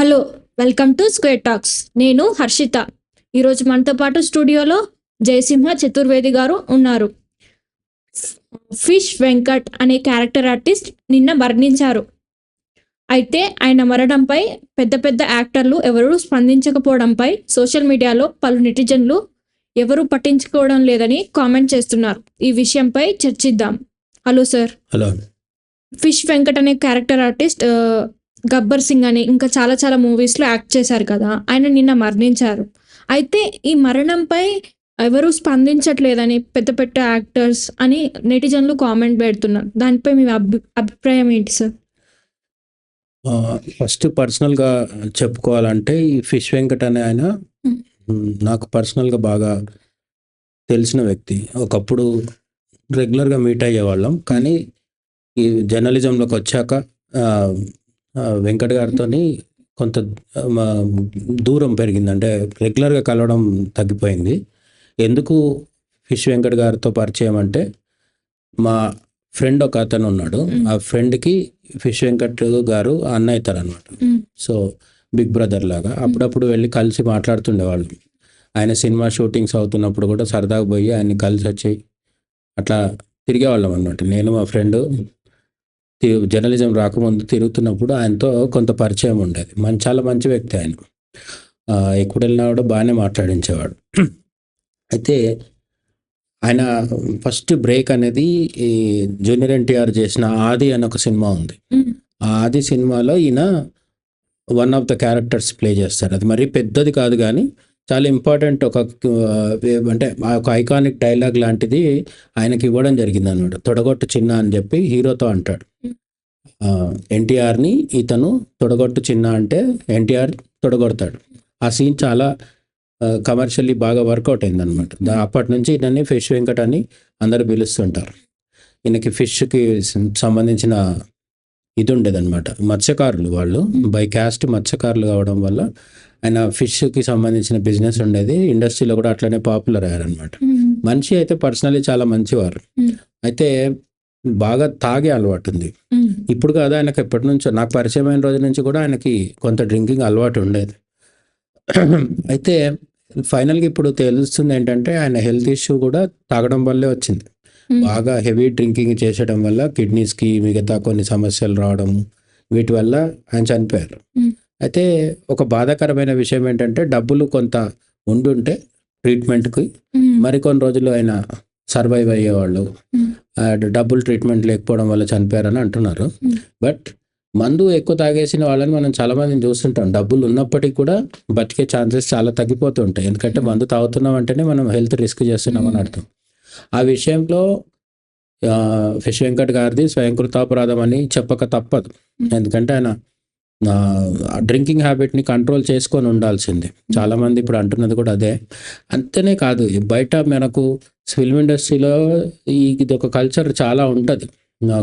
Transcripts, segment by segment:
Hello welcome to square talks నేను హర్షిత. ఈరోజు మనతో పాటు స్టూడియోలో జయసింహ చతుర్వేది గారు ఉన్నారు. ఫిష్ వెంకట్ అనే క్యారెక్టర్ ఆర్టిస్ట్ నిన్న మరణించారు. అయితే ఆయన మరణంపై పెద్ద పెద్ద యాక్టర్లు ఎవరూ స్పందించకపోవడంపై సోషల్ మీడియాలో పలు నెటిజన్లు ఎవరూ పట్టించుకోవడం లేదని కామెంట్ చేస్తున్నారు. ఈ విషయంపై చర్చిద్దాం. Hello sir hello fish Venkat అనే క్యారెక్టర్ ఆర్టిస్ట్ గబ్బర్ సింగ్ అని ఇంకా చాలా చాలా మూవీస్లో యాక్ట్ చేశారు కదా ఆయన నిన్న మరణించారు. అయితే ఈ మరణంపై ఎవరు స్పందించట్లేదని పెద్ద పెద్ద యాక్టర్స్ అని నెటిజన్లు కామెంట్ పెడుతున్నారు. దానిపై మీ అభి అభిప్రాయం ఏంటి సార్? ఫస్ట్ పర్సనల్గా చెప్పుకోవాలంటే ఈ ఫిష్ వెంకట్ అనే ఆయన నాకు పర్సనల్గా బాగా తెలిసిన వ్యక్తి. ఒకప్పుడు రెగ్యులర్గా మీట్ అయ్యేవాళ్ళం. కానీ ఈ జర్నలిజంలోకి వచ్చాక వెంకట్ గారితో కొంత దూరం పెరిగింది. అంటే రెగ్యులర్గా కలవడం తగ్గిపోయింది. ఎందుకు ఫిష్ వెంకట్ గారితో పరిచయం అంటే మా ఫ్రెండ్ ఒక అతను ఉన్నాడు. ఆ ఫ్రెండ్కి ఫిష్ వెంకట్ గారు అన్న అవుతారు అనమాట. సో బిగ్ బ్రదర్ లాగా. అప్పుడప్పుడు వెళ్ళి కలిసి మాట్లాడుతుండేవాళ్ళు. ఆయన సినిమా షూటింగ్స్ అవుతున్నప్పుడు కూడా సరదాగా పోయి ఆయన్ని కలిసి వచ్చి అట్లా తిరిగేవాళ్ళం అనమాట నేను మా ఫ్రెండ్ జర్నలిజం రాకముందు తిరుగుతున్నప్పుడు ఆయనతో కొంత పరిచయం ఉండేది. మన చాలా మంచి వ్యక్తి ఆయన. ఎప్పుడు వెళ్ళినా కూడా బాగానే మాట్లాడించేవాడు. అయితే ఆయన ఫస్ట్ బ్రేక్ అనేది ఈ జూనియర్ ఎన్టీఆర్ చేసిన ఆది అని ఒక సినిమా ఉంది. ఆ ఆది సినిమాలో ఈయన one of the characters play చేస్తారు. అది మరీ పెద్దది కాదు కానీ చాలా ఇంపార్టెంట్ ఒక అంటే ఆ ఒక ఐకానిక్ డైలాగ్ లాంటిది ఆయనకి ఇవ్వడం జరిగింది అనమాట తొడగొట్టు చిన్న అని చెప్పి హీరోతో అంటాడు. ఎన్టీఆర్ని ఇతను తొడగొట్టు చిన్న అంటే ఎన్టీఆర్ తొడగొడతాడు. ఆ సీన్ చాలా కమర్షియల్లీ బాగా వర్కౌట్ అయింది అనమాట అప్పటి నుంచి ఈయనని ఫిష్ వెంకట్ అని అందరు పిలుస్తుంటారు. ఈయనకి ఫిష్కి సంబంధించిన ఇది ఉండేదన్నమాట మత్స్యకారులు వాళ్ళు బై క్యాస్ట్ మత్స్యకారులు కావడం వల్ల ఆయన ఫిష్కి సంబంధించిన బిజినెస్ ఉండేది ఇండస్ట్రీలో కూడా అట్లనే పాపులర్ అయ్యారనమాట. మనిషి అయితే పర్సనలీ చాలా మంచివారు. అయితే బాగా తాగే అలవాటు ఉంది. ఇప్పుడు కాదు ఆయనకి ఎప్పటి నుంచో నాకు పరిచయమైన రోజు నుంచి కూడా ఆయనకి కొంత డ్రింకింగ్ అలవాటు ఉండేది అయితే ఫైనల్గా ఇప్పుడు తెలుస్తుంది ఏంటంటే ఆయన హెల్త్ ఇష్యూ కూడా తాగడం వల్లే వచ్చింది. బాగా హెవీ డ్రింకింగ్ చేసడం వల్ల కిడ్నీస్కి మిగతా కొన్ని సమస్యలు రావడం వీటి వల్ల ఆయన చనిపోయారు. మ్మ్. అయితే ఒక బాధాకరమైన విషయం ఏంటంటే డబ్బులు కొంత ఉండుంటే ట్రీట్మెంట్కి మ్మ్. మరికొన్ని రోజులు ఆయన సర్వైవ్ అయ్యేవాళ్ళు. డబ్బులు ట్రీట్మెంట్ లేకపోవడం వల్ల చనిపోయారని అంటున్నారు. బట్ మందు ఎక్కువ తాగేసిన వాళ్ళని మనం చాలా మందిని చూస్తుంటాం. డబ్బులు ఉన్నప్పటికీ కూడా బతికే ఛాన్సెస్ చాలా తగ్గిపోతూ ఉంటాయి. ఎందుకంటే మందు తాగుతున్నాం అంటేనే మనం హెల్త్ రిస్క్ చేస్తున్నాం అని అర్థం. ఆ విషయంలో ఫిష్ వెంకట్ గారిది స్వయంకృతాపరాధం అని చెప్పక తప్పదు. ఎందుకంటే ఆయన డ్రింకింగ్ హ్యాబిట్ని కంట్రోల్ చేసుకొని ఉండాల్సిందే. చాలామంది ఇప్పుడు అంటున్నది కూడా అదే. అంతనే కాదు బయట మనకు ఫిల్మ్ ఇండస్ట్రీలో ఈ ఇది ఒక కల్చర్ చాలా ఉంటుంది.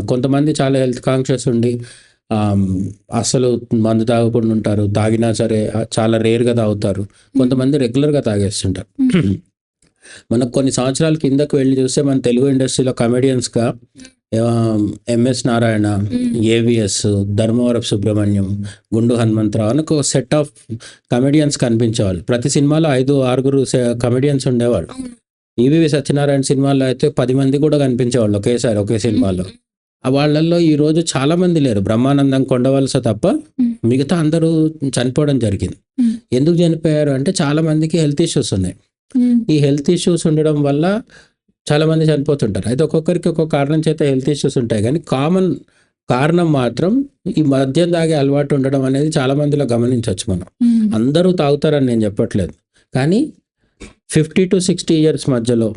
కొంతమంది చాలా హెల్త్ కాన్షియస్ ఉండి అసలు మందు తాగకుండా ఉంటారు. తాగినా సరే చాలా రేర్గా తాగుతారు. కొంతమంది రెగ్యులర్గా తాగేస్తుంటారు. మనకు కొన్ని సంవత్సరాల కిందకు వెళ్ళి చూస్తే మన తెలుగు ఇండస్ట్రీలో కమెడియన్స్గా ఎంఎస్ నారాయణ ఏవిఎస్ ధర్మవరపు సుబ్రహ్మణ్యం గుండు హనుమంతరావు అని ఒక సెట్ ఆఫ్ కమెడియన్స్ కనిపించేవాళ్ళు. ప్రతి సినిమాలో ఐదు ఆరుగురు కమెడియన్స్ ఉండేవాళ్ళు. ఈవివి సత్యనారాయణ సినిమాల్లో అయితే పది మంది కూడా కనిపించేవాళ్ళు ఒకేసారి ఒకే సినిమాలో. ఆ వాళ్ళల్లో ఈ రోజు చాలా మంది లేరు. బ్రహ్మానందం కొండవలస తప్ప. మిగతా అందరూ చనిపోవడం జరిగింది. ఎందుకు చనిపోయారు అంటే చాలా మందికి హెల్త్ ఇష్యూస్ ఉన్నాయి. ఈ హెల్త్ ఇష్యూస్ ఉండడం వల్ల చాలా మంది చనిపోతుంటారు. అయితే ఒక్కొక్కరికి ఒక్కొక్క కారణం చేత హెల్త్ ఇష్యూస్ ఉంటాయి. కానీ కామన్ కారణం మాత్రం ఈ మద్యం తాగే అలవాటు ఉండడం అనేది చాలా మందిలో గమనించవచ్చు మనం. మ్మ్. అందరూ తాగుతారని నేను చెప్పట్లేదు. కానీ ఫిఫ్టీ టు సిక్స్టీ ఇయర్స్ మధ్యలో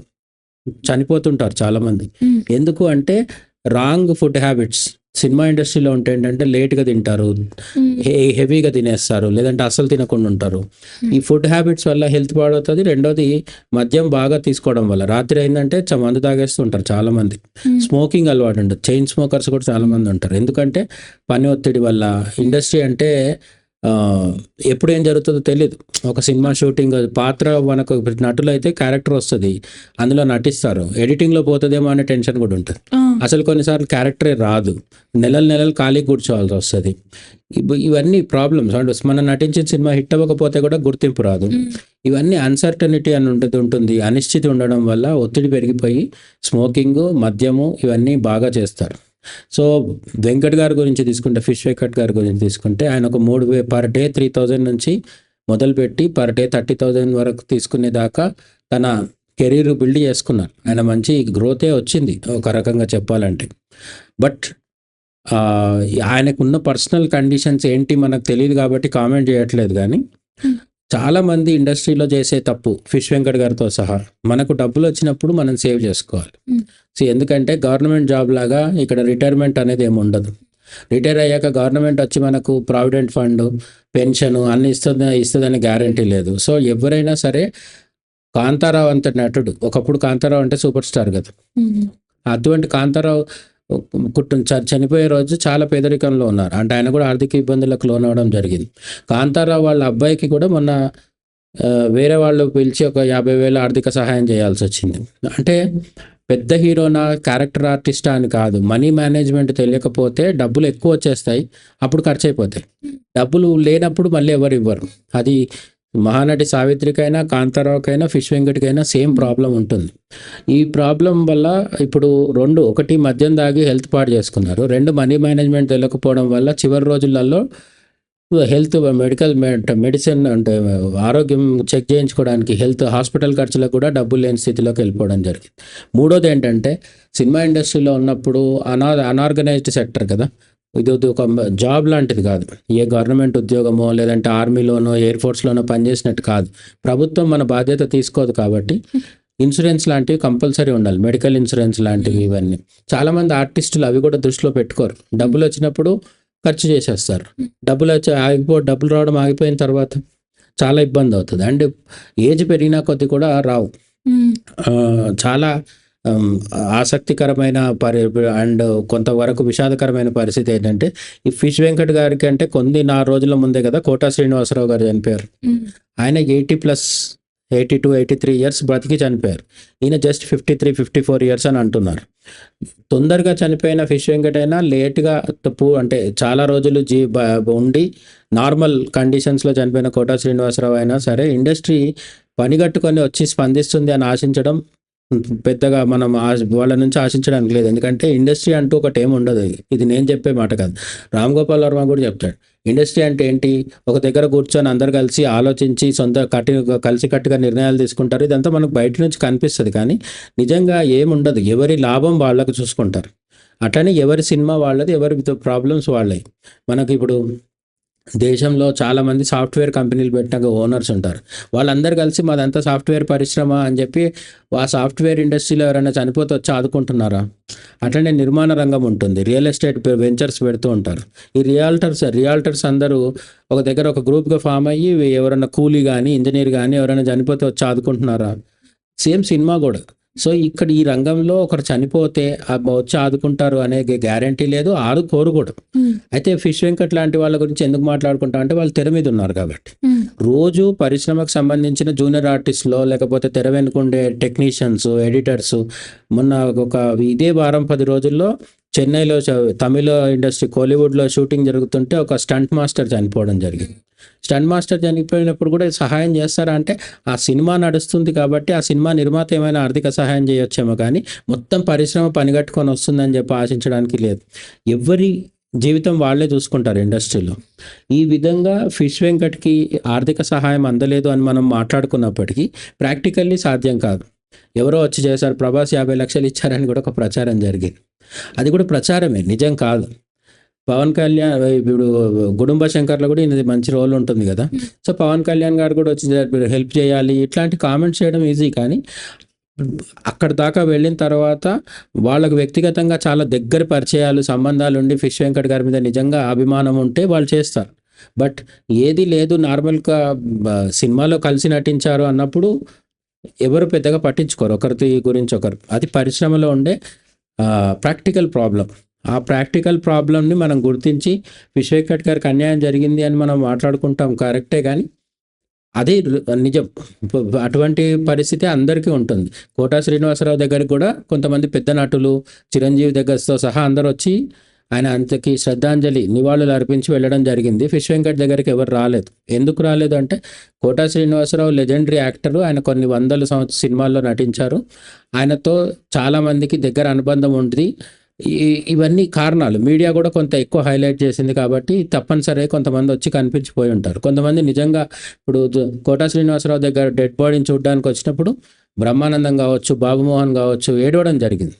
చనిపోతుంటారు చాలామంది మ్మ్. ఎందుకు అంటే రాంగ్ ఫుడ్ హ్యాబిట్స్ సినిమా ఇండస్ట్రీలో ఉంటే ఏంటంటే లేట్గా తింటారు హెవీగా తినేస్తారు లేదంటే అస్సలు తినకుండా ఉంటారు. ఈ ఫుడ్ హ్యాబిట్స్ వల్ల హెల్త్ పాడవుతుంది రెండోది మద్యం బాగా తీసుకోవడం వల్ల. రాత్రి అయిందంటే చ- మందు తాగేస్తుంటారు చాలా మంది. స్మోకింగ్ అలవాటు ఉంటుంది చైన్ స్మోకర్స్ కూడా చాలా మంది ఉంటారు. ఎందుకంటే పని ఒత్తిడి వల్ల. ఇండస్ట్రీ అంటే ఎప్పుడు ఏం జరుగుతుందో తెలియదు ఒక సినిమా షూటింగ్ పాత్ర మనకు నటులు అయితే క్యారెక్టర్ వస్తుంది అందులో నటిస్తారు. ఎడిటింగ్లో పోతుందేమో అనే టెన్షన్ కూడా ఉంటుంది. అసలు కొన్నిసార్లు క్యారెక్టరే రాదు. నెలలు నెలలు ఖాళీ కూర్చోవాల్సి వస్తుంది. ఇవి- ఇవన్నీ ప్రాబ్లమ్స్. అంటే మనం నటించిన సినిమా హిట్ అవ్వకపోతే కూడా గుర్తింపు రాదు. ఇవన్నీ అన్సర్టనిటీ అని ఉంటుంది ఉంటుంది. అనిశ్చితి ఉండడం వల్ల ఒత్తిడి పెరిగిపోయి స్మోకింగ్ మద్యము ఇవన్నీ బాగా చేస్తారు. సో వెంకట్ గారి గురించి తీసుకుంటే ఫిష్ వెంకట్ గారి గురించి తీసుకుంటే ఆయన ఒక మూడు పర్ డే త్రీ థౌజండ్ నుంచి మొదలుపెట్టి పర్ డే థర్టీ థౌజండ్ వరకు తీసుకునేదాకా తన కెరీర్ బిల్డ్ చేసుకున్నారు. ఆయన మంచి గ్రోతే వచ్చింది ఒక రకంగా చెప్పాలంటే. బట్ ఆయనకున్న పర్సనల్ కండిషన్స్ ఏంటి మనకు తెలియదు కాబట్టి కామెంట్ చేయట్లేదు కానీ hmm. Hmm. చాలా మంది ఇండస్ట్రీలో చేసే తప్పు ఫిష్ వెంకట్ గారితో సహా. మనకు డబ్బులు వచ్చినప్పుడు మనం సేవ్ చేసుకోవాలి. సో ఎందుకంటే గవర్నమెంట్ జాబ్ లాగా ఇక్కడ రిటైర్మెంట్ అనేది ఏమి ఉండదు. రిటైర్ అయ్యాక గవర్నమెంట్ వచ్చి మనకు ప్రావిడెంట్ ఫండ్ పెన్షన్ అన్ని ఇస్తుంది ఇస్తుందని గ్యారంటీ లేదు. సో ఎవరైనా సరే కాంతారావు అంత నటుడు. ఒకప్పుడు కాంతారావు అంటే సూపర్ స్టార్ కదా. అటువంటి కాంతారావు కుటుంబ చనిపోయే రోజు చాలా పేదరికంలో ఉన్నారు. అంటే ఆయన కూడా ఆర్థిక ఇబ్బందులకు లోనవడం జరిగింది. కాంతారావు వాళ్ళ అబ్బాయికి కూడా మొన్న వేరే వాళ్ళు పిలిచి ఒక యాభై వేలు ఆర్థిక సహాయం చేయాల్సి వచ్చింది. అంటే పెద్ద హీరోనా క్యారెక్టర్ ఆర్టిస్టా అని కాదు. మనీ మేనేజ్మెంట్ తెలియకపోతే డబ్బులు ఎక్కువ వచ్చేస్తాయి. అప్పుడు ఖర్చు అయిపోతాయి. డబ్బులు లేనప్పుడు మళ్ళీ ఎవరు ఇవ్వరు. అది మహానటి సావిత్రికైనా కాంతారావుకైనా ఫిష్ వెంకట్కైనా సేమ్ ప్రాబ్లం ఉంటుంది. ఈ ప్రాబ్లం వల్ల ఇప్పుడు రెండు ఒకటి మద్యం దాగి హెల్త్ పాడు చేసుకున్నారు. రెండు మనీ మేనేజ్మెంట్ తెలియకపోవడం వల్ల చివరి రోజులలో హెల్త్ మెడికల్ మెడిసిన్ అంటే ఆరోగ్యం చెక్ చేయించుకోవడానికి హెల్త్ హాస్పిటల్ ఖర్చులకు కూడా డబ్బులు లేని స్థితిలోకి వెళ్ళిపోవడం జరిగింది. మూడోది ఏంటంటే సినిమా ఇండస్ట్రీలో ఉన్నప్పుడు అనా అనార్గనైజ్డ్ సెక్టర్ కదా. ఇది ఒక జాబ్ లాంటిది కాదు. ఏ గవర్నమెంట్ ఉద్యోగమో లేదంటే ఆర్మీలోనో ఎయిర్ ఫోర్స్లోనో పనిచేసినట్టు కాదు. ప్రభుత్వం మన బాధ్యత తీసుకోదు కాబట్టి ఇన్సూరెన్స్ లాంటివి కంపల్సరీ ఉండాలి. మెడికల్ ఇన్సూరెన్స్ లాంటివి ఇవన్నీ. చాలామంది ఆర్టిస్టులు అవి కూడా దృష్టిలో పెట్టుకోరు. డబ్బులు వచ్చినప్పుడు ఖర్చు చేసేస్తారు. డబ్బులు వచ్చి ఆగిపో డబ్బులు రావడం ఆగిపోయిన తర్వాత చాలా ఇబ్బంది అవుతుంది. అండ్ ఏజ్ పెరిగినా కొద్ది కూడా రావు. చాలా ఆసక్తికరమైన పరి అండ్ కొంతవరకు విషాదకరమైన పరిస్థితి ఏంటంటే ఈ ఫిష్ వెంకట్ గారికి అంటే కొన్ని నా రోజుల ముందే కదా కోటా శ్రీనివాసరావు గారు చనిపోయారు. ఆయన eighty plus eighty two eighty three years బ్రతికి చనిపోయారు. ఈయన just fifty three fifty four years అని అంటున్నారు. తొందరగా చనిపోయిన ఫిష్ వెంకట్ అయినా లేట్గా తప్పు అంటే చాలా రోజులు జీ ఉండి నార్మల్ కండిషన్స్లో చనిపోయిన కోటా శ్రీనివాసరావు అయినా సరే ఇండస్ట్రీ పనిగట్టుకొని వచ్చి స్పందిస్తుంది అని ఆశించడం పెద్దగా మనం ఆశ- వాళ్ళ నుంచి ఆశించడానికి లేదు. ఎందుకంటే ఇండస్ట్రీ అంటూ ఒకటి ఏమి ఉండదు ఇది. నేను చెప్పే మాట కాదు. రామ్ గోపాల్ వర్మ కూడా చెప్తాడు. ఇండస్ట్రీ అంటే ఏంటి? ఒక దగ్గర కూర్చొని అందరు కలిసి ఆలోచించి సొంత కట్టి కలిసి కట్టుగా నిర్ణయాలు తీసుకుంటారు. ఇదంతా మనకు బయట నుంచి కనిపిస్తుంది. కానీ నిజంగా ఏముండదు. ఎవరి లాభం వాళ్ళకు చూసుకుంటారు. అట్లనే ఎవరి సినిమా వాళ్ళది ఎవరి ప్రాబ్లమ్స్ వాళ్ళవి. మనకి ఇప్పుడు దేశంలో చాలామంది సాఫ్ట్వేర్ కంపెనీలు పెట్టిన ఓనర్స్ ఉంటారు. వాళ్ళందరూ కలిసి మాదంతా సాఫ్ట్వేర్ పరిశ్రమ అని చెప్పి ఆ సాఫ్ట్వేర్ ఇండస్ట్రీలో ఎవరైనా చనిపోతే వచ్చి ఆదుకుంటున్నారా? అట్లనే నిర్మాణ రంగం ఉంటుంది. రియల్ ఎస్టేట్ వెంచర్స్ పెడుతూ ఉంటారు. ఈ రియాల్టర్స్ రియాల్టర్స్ అందరూ ఒక దగ్గర ఒక గ్రూప్గా ఫామ్ అయ్యి ఎవరైనా కూలీ కానీ ఇంజనీర్ కానీ ఎవరైనా చనిపోతే వచ్చి ఆదుకుంటున్నారా? సేమ్ సినిమా కూడా. సో ఇక్కడ ఈ రంగంలో ఒకరు చనిపోతే వచ్చి ఆదుకుంటారు అనే గ్యారంటీ లేదు ఆదుకోరు కూడా అయితే ఫిష్ వెంకట్ లాంటి వాళ్ళ గురించి ఎందుకు మాట్లాడుకుంటాం అంటే వాళ్ళు తెర మీద ఉన్నారు కాబట్టి. రోజు పరిశ్రమకు సంబంధించిన జూనియర్ ఆర్టిస్ట్లో లేకపోతే తెర వెనుకుండే టెక్నీషియన్స్ ఎడిటర్స్ మొన్న ఒక ఇదే వారం పది రోజుల్లో చెన్నైలో తమిళ ఇండస్ట్రీ కోలీవుడ్లో షూటింగ్ జరుగుతుంటే ఒక స్టంట్ మాస్టర్ చనిపోవడం జరిగింది. స్టంట్ మాస్టర్ చనిపోయినప్పుడు కూడా సహాయం చేస్తారా అంటే ఆ సినిమా నడుస్తుంది కాబట్టి ఆ సినిమా నిర్మాత ఏమైనా ఆర్థిక సహాయం చేయొచ్చేమో కానీ మొత్తం పరిశ్రమ పనిగట్టుకొని వస్తుందని చెప్పి ఆశించడానికి లేదు. ఎవరి జీవితం వాళ్ళే చూసుకుంటారు ఇండస్ట్రీలో. ఈ విధంగా ఫిష్ వెంకట్కి ఆర్థిక సహాయం అందలేదు అని మనం మాట్లాడుకున్నప్పటికీ ప్రాక్టికల్లీ సాధ్యం కాదు. ఎవరో వచ్చి చేశారు ప్రభాస్ యాభై లక్షలు ఇచ్చారని కూడా ఒక ప్రచారం జరిగింది. అది కూడా ప్రచారమే నిజం కాదు. పవన్ కళ్యాణ్ ఇప్పుడు గుడుంబ శంకర్లో కూడా ఇది మంచి రోల్ ఉంటుంది కదా. సో పవన్ కళ్యాణ్ గారు కూడా వచ్చి హెల్ప్ చేయాలి ఇట్లాంటి కామెంట్స్ చేయడం ఈజీ కానీ అక్కడ దాకా వెళ్ళిన తర్వాత వాళ్ళకు వ్యక్తిగతంగా చాలా దగ్గర పరిచయాలు సంబంధాలు ఉండి ఫిష్ వెంకట్ గారి మీద నిజంగా అభిమానం ఉంటే వాళ్ళు చేస్తారు. బట్ ఏది లేదు నార్మల్గా సినిమాలో కలిసి నటించారు అన్నప్పుడు ఎవరు పెద్దగా పట్టించుకోరు. ఒకరి గురించి ఒకరు. అది పరిశ్రమలో ఉండే ప్రాక్టికల్ ప్రాబ్లం ఆ ప్రాక్టికల్ ప్రాబ్లంని మనం గుర్తించి విశ్వకట్ గారికి అన్యాయం జరిగింది అని మనం మాట్లాడుకుంటాం కరెక్టే కానీ అదే నిజం. అటువంటి పరిస్థితి అందరికీ ఉంటుంది. కోటా శ్రీనివాసరావు దగ్గరికి కూడా కొంతమంది పెద్ద నటులు చిరంజీవి దగ్గరతో సహా అందరు వచ్చి ఆయన అంతకి శ్రద్ధాంజలి నివాళులు అర్పించి వెళ్ళడం జరిగింది. ఫిష్ వెంకట్ దగ్గరికి ఎవరు రాలేదు. ఎందుకు రాలేదు అంటే కోటా శ్రీనివాసరావు లెజెండరీ యాక్టర్. ఆయన కొన్ని వందల సంవత్సర సినిమాల్లో నటించారు. ఆయనతో చాలామందికి దగ్గర అనుబంధం ఉంది. ఈ- ఇవన్నీ కారణాలు. మీడియా కూడా కొంత ఎక్కువ హైలైట్ చేసింది కాబట్టి తప్పనిసరిగా కొంతమంది వచ్చి కనిపించిపోయి ఉంటారు. కొంతమంది నిజంగా ఇప్పుడు కోటా శ్రీనివాసరావు దగ్గర డెడ్ బాడీని చూడడానికి వచ్చినప్పుడు బ్రహ్మానందం కావచ్చు బాబుమోహన్ కావచ్చు ఏడవడం జరిగింది.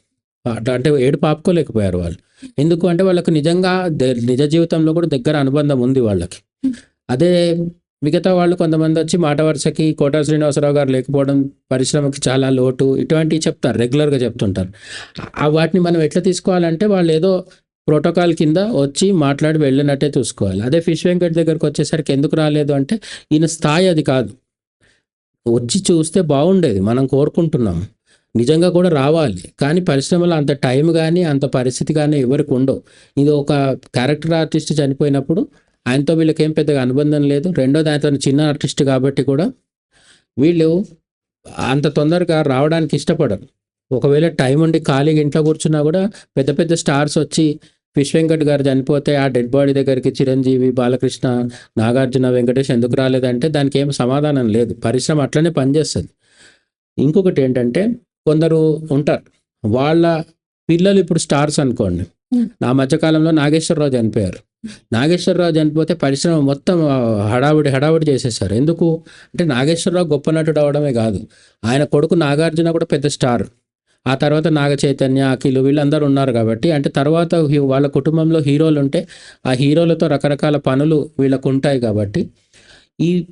అట్లా అంటే ఏడు పాపుకోలేకపోయారు వాళ్ళు. ఎందుకు అంటే వాళ్ళకు నిజంగా నిజ జీవితంలో కూడా దగ్గర అనుబంధం ఉంది వాళ్ళకి. అదే మిగతా వాళ్ళు కొంతమంది వచ్చి మాట వరుసకి కోటా శ్రీనివాసరావు గారు లేకపోవడం పరిశ్రమకి చాలా లోటు ఇటువంటివి చెప్తారు రెగ్యులర్గా చెప్తుంటారు. ఆ వాటిని మనం ఎట్లా తీసుకోవాలంటే వాళ్ళు ఏదో ప్రోటోకాల్ కింద వచ్చి మాట్లాడి వెళ్ళినట్టే చూసుకోవాలి. అదే ఫిష్ వెంకట్ దగ్గరకు వచ్చేసరికి ఎందుకు రాలేదు అంటే ఈయన స్థాయి అది కాదు. వచ్చి చూస్తే బాగుండేది. మనం కోరుకుంటున్నాం. నిజంగా కూడా రావాలి. కానీ పరిశ్రమలో అంత టైం కానీ అంత పరిస్థితి కానీ ఎవరికి ఉండవు. ఇది ఒక క్యారెక్టర్ ఆర్టిస్ట్ చనిపోయినప్పుడు ఆయనతో వీళ్ళకి ఏం పెద్దగా అనుబంధం లేదు. రెండోది ఆయన చిన్న ఆర్టిస్ట్ కాబట్టి కూడా వీళ్ళు అంత తొందరగా రావడానికి ఇష్టపడరు. ఒకవేళ టైం ఉండి ఖాళీగా ఇంట్లో కూర్చున్నా కూడా పెద్ద పెద్ద స్టార్స్ వచ్చి ఫిష్ వెంకట్ గారు చనిపోతే ఆ డెడ్ బాడీ దగ్గరికి చిరంజీవి బాలకృష్ణ నాగార్జున వెంకటేష్ ఎందుకు రాలేదంటే దానికి ఏం సమాధానం లేదు. పరిశ్రమ అట్లనే పనిచేస్తుంది. ఇంకొకటి ఏంటంటే కొందరు ఉంటారు. వాళ్ళ పిల్లలు ఇప్పుడు స్టార్స్ అనుకోండి. నా మధ్యకాలంలో నాగేశ్వరరావు చనిపోయారు. నాగేశ్వరరావు చనిపోతే పరిశ్రమ మొత్తం హడావుడి హడావుడి చేసేసారు ఎందుకు? అంటే నాగేశ్వరరావు గొప్ప నటుడు అవడమే కాదు. ఆయన కొడుకు నాగార్జున కూడా పెద్ద స్టార్. ఆ తర్వాత నాగ చైతన్య అఖిలు వీళ్ళందరూ ఉన్నారు కాబట్టి అంటే తర్వాత వాళ్ళ కుటుంబంలో హీరోలు ఉంటే ఆ హీరోలతో రకరకాల పనులు వీళ్ళకు ఉంటాయి కాబట్టి ఈ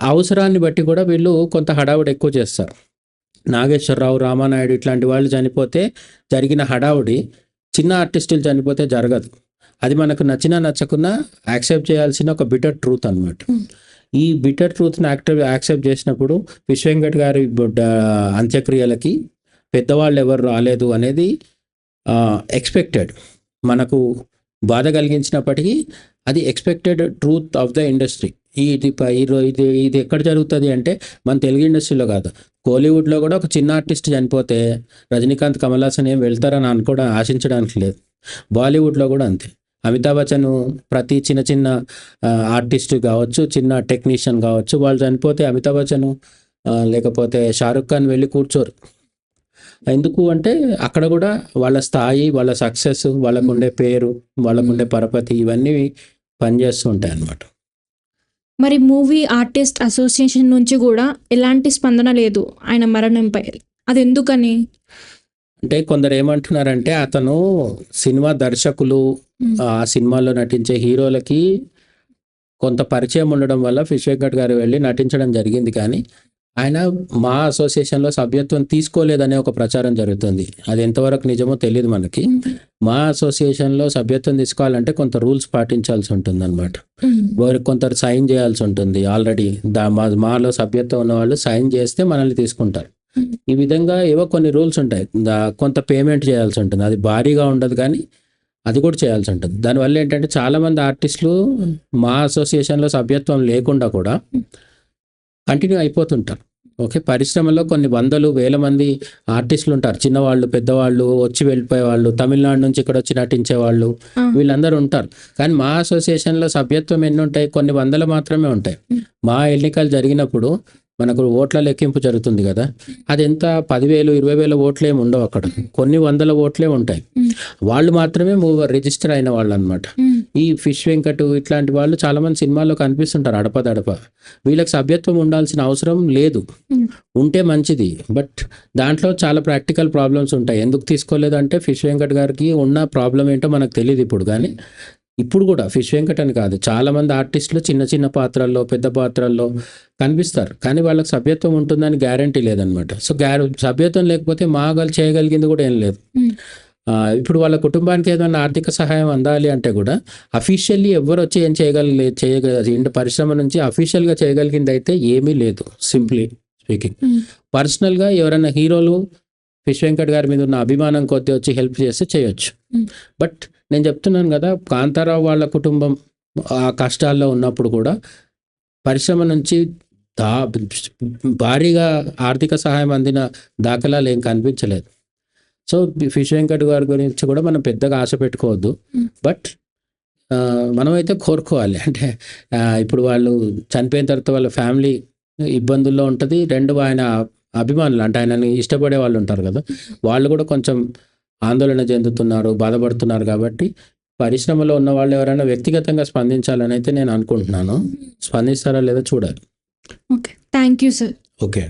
అవసరాన్ని బట్టి కూడా వీళ్ళు కొంత హడావుడి ఎక్కువ చేస్తారు. నాగేశ్వరరావు రామానాయుడు ఇట్లాంటి వాళ్ళు చనిపోతే జరిగిన హడావుడి చిన్న ఆర్టిస్టులు చనిపోతే జరగదు. అది మనకు నచ్చినా నచ్చకున్నా యాక్సెప్ట్ చేయాల్సిన ఒక బిటర్ ట్రూత్ అనమాట. ఈ బిటర్ ట్రూత్ని యాక్టివ్ యాక్సెప్ట్ చేసినప్పుడు విశ్వ వెంకట్ గారి అంత్యక్రియలకి పెద్దవాళ్ళు ఎవరు రాలేదు అనేది ఎక్స్పెక్టెడ్. మనకు బాధ కలిగించినప్పటికీ అది expected truth of the industry ఇది ఈ ఇది ఇది ఎక్కడ జరుగుతుంది అంటే మన తెలుగు ఇండస్ట్రీలో కాదు. కోలీవుడ్లో కూడా ఒక చిన్న ఆర్టిస్ట్ చనిపోతే రజనీకాంత్ కమల్ హాసన్ ఏం వెళ్తారని అనుకోవడం ఆశించడానికి లేదు. బాలీవుడ్లో కూడా అంతే. అమితాబ్ బచ్చన్ ప్రతి చిన్న చిన్న ఆర్టిస్ట్ కావచ్చు చిన్న టెక్నీషియన్ కావచ్చు వాళ్ళు చనిపోతే అమితాబ్ బచ్చన్ లేకపోతే షారుఖ్ ఖాన్ వెళ్ళి కూర్చోరు. ఎందుకు అంటే అక్కడ కూడా వాళ్ళ స్థాయి వాళ్ళ సక్సెస్ వాళ్ళకు ఉండే పేరు వాళ్ళకు ఉండే పరపతి ఇవన్నీ పనిచేస్తూ ఉంటాయి అన్నమాట మరి మూవీ ఆర్టిస్ట్ అసోసియేషన్ నుంచి కూడా ఎలాంటి స్పందన లేదు ఆయన మరణంపై. అది ఎందుకని అంటే కొందరు ఏమంటున్నారంటే అతను సినిమా దర్శకులు. ఆ సినిమాలో నటించే హీరోలకి కొంత పరిచయం ఉండడం వల్ల ఫిష్ వెంకట్ గారు వెళ్ళి నటించడం జరిగింది కానీ ఆయన మా అసోసియేషన్లో సభ్యత్వం తీసుకోలేదనే ఒక ప్రచారం జరుగుతుంది. అది ఎంతవరకు నిజమో తెలియదు మనకి. మా అసోసియేషన్లో సభ్యత్వం తీసుకోవాలంటే కొంత రూల్స్ పాటించాల్సి ఉంటుంది అనమాట వారికి కొందరు సైన్ చేయాల్సి ఉంటుంది. ఆల్రెడీ దా మా మాలో సభ్యత్వం ఉన్న వాళ్ళు సైన్ చేస్తే మనల్ని తీసుకుంటారు. ఈ విధంగా ఏవో కొన్ని రూల్స్ ఉంటాయి. కొంత పేమెంట్ చేయాల్సి ఉంటుంది. అది భారీగా ఉండదు కానీ అది కూడా చేయాల్సి ఉంటుంది. దానివల్ల ఏంటంటే చాలామంది ఆర్టిస్టులు మా అసోసియేషన్లో సభ్యత్వం లేకుండా కూడా కంటిన్యూ అయిపోతుంటారు. ఓకే పరిశ్రమలో కొన్ని వందలు వేల మంది ఆర్టిస్టులు ఉంటారు చిన్నవాళ్ళు పెద్దవాళ్ళు వచ్చి వెళ్ళిపోయే వాళ్ళు తమిళనాడు నుంచి ఇక్కడ వచ్చి నటించే వాళ్ళు. వీళ్ళందరూ ఉంటారు. కానీ మా అసోసియేషన్లో సభ్యత్వం ఎన్ని ఉంటాయి కొన్ని వందలు మాత్రమే ఉంటాయి. మా ఎన్నికలు జరిగినప్పుడు మనకు ఓట్ల లెక్కింపు జరుగుతుంది కదా. అది ఎంత? పదివేలు ఇరవై వేల ఓట్లు ఏమి ఉండవు అక్కడ. కొన్ని వందల ఓట్లే ఉంటాయి. వాళ్ళు మాత్రమే రిజిస్టర్ అయిన వాళ్ళు అనమాట ఈ ఫిష్ వెంకట్ ఇట్లాంటి వాళ్ళు చాలా మంది సినిమాల్లో కనిపిస్తుంటారు అడపదడప వీళ్ళకి సభ్యత్వం ఉండాల్సిన అవసరం లేదు. మ్మ్. ఉంటే మంచిది. బట్ దాంట్లో చాలా ప్రాక్టికల్ ప్రాబ్లమ్స్ ఉంటాయి. ఎందుకు తీసుకోలేదు అంటే ఫిష్ వెంకట్ గారికి ఉన్న ప్రాబ్లం ఏంటో మనకు తెలియదు ఇప్పుడు. కానీ ఇప్పుడు కూడా ఫిష్ వెంకట్ అని కాదు. చాలా మంది ఆర్టిస్టులు చిన్న చిన్న పాత్రల్లో పెద్ద పాత్రల్లో కనిపిస్తారు. కానీ వాళ్ళకి సభ్యత్వం ఉంటుందని గ్యారంటీ లేదనమాట సో గ్యార సభ్యత్వం లేకపోతే మాగలు చేయగలిగింది కూడా ఏం లేదు. ఆ, ఇప్పుడు వాళ్ళ కుటుంబానికి ఏదైనా ఆర్థిక సహాయం అందాలి అంటే కూడా అఫీషియల్లీ ఎవరు వచ్చి ఏం చేయగల చేయగల పరిశ్రమ నుంచి అఫీషియల్గా చేయగలిగింది అయితే ఏమీ లేదు సింప్లీ స్పీకింగ్ పర్సనల్గా ఎవరైనా హీరోలు ఫిష్ వెంకట్ గారి మీద ఉన్న అభిమానం కొద్దీ వచ్చి హెల్ప్ చేస్తే చేయొచ్చు. బట్ నేను చెప్తున్నాను కదా కాంతారావు వాళ్ళ కుటుంబం ఆ కష్టాల్లో ఉన్నప్పుడు కూడా పరిశ్రమ నుంచి దా భారీగా ఆర్థిక సహాయం అందిన దాఖలాలు ఏం కనిపించలేదు. సో ఫిష్ వెంకట్ గారి గురించి కూడా మనం పెద్దగా ఆశ పెట్టుకోవద్దు. బట్ మనమైతే కోరుకోవాలి. అంటే ఇప్పుడు వాళ్ళు చనిపోయిన తర్వాత వాళ్ళ ఫ్యామిలీ ఇబ్బందుల్లో ఉంటుంది. రెండు ఆయన అభిమానులు. అంటే ఆయనని ఇష్టపడే వాళ్ళు ఉంటారు కదా. వాళ్ళు కూడా కొంచెం ఆందోళన చెందుతున్నారు బాధపడుతున్నారు కాబట్టి పరిశ్రమలో ఉన్న వాళ్ళు ఎవరైనా వ్యక్తిగతంగా స్పందించాలని అయితే నేను అనుకుంటున్నాను. స్పందిస్తారా లేదో చూడాలి. Okay. Thank you sir. Okay.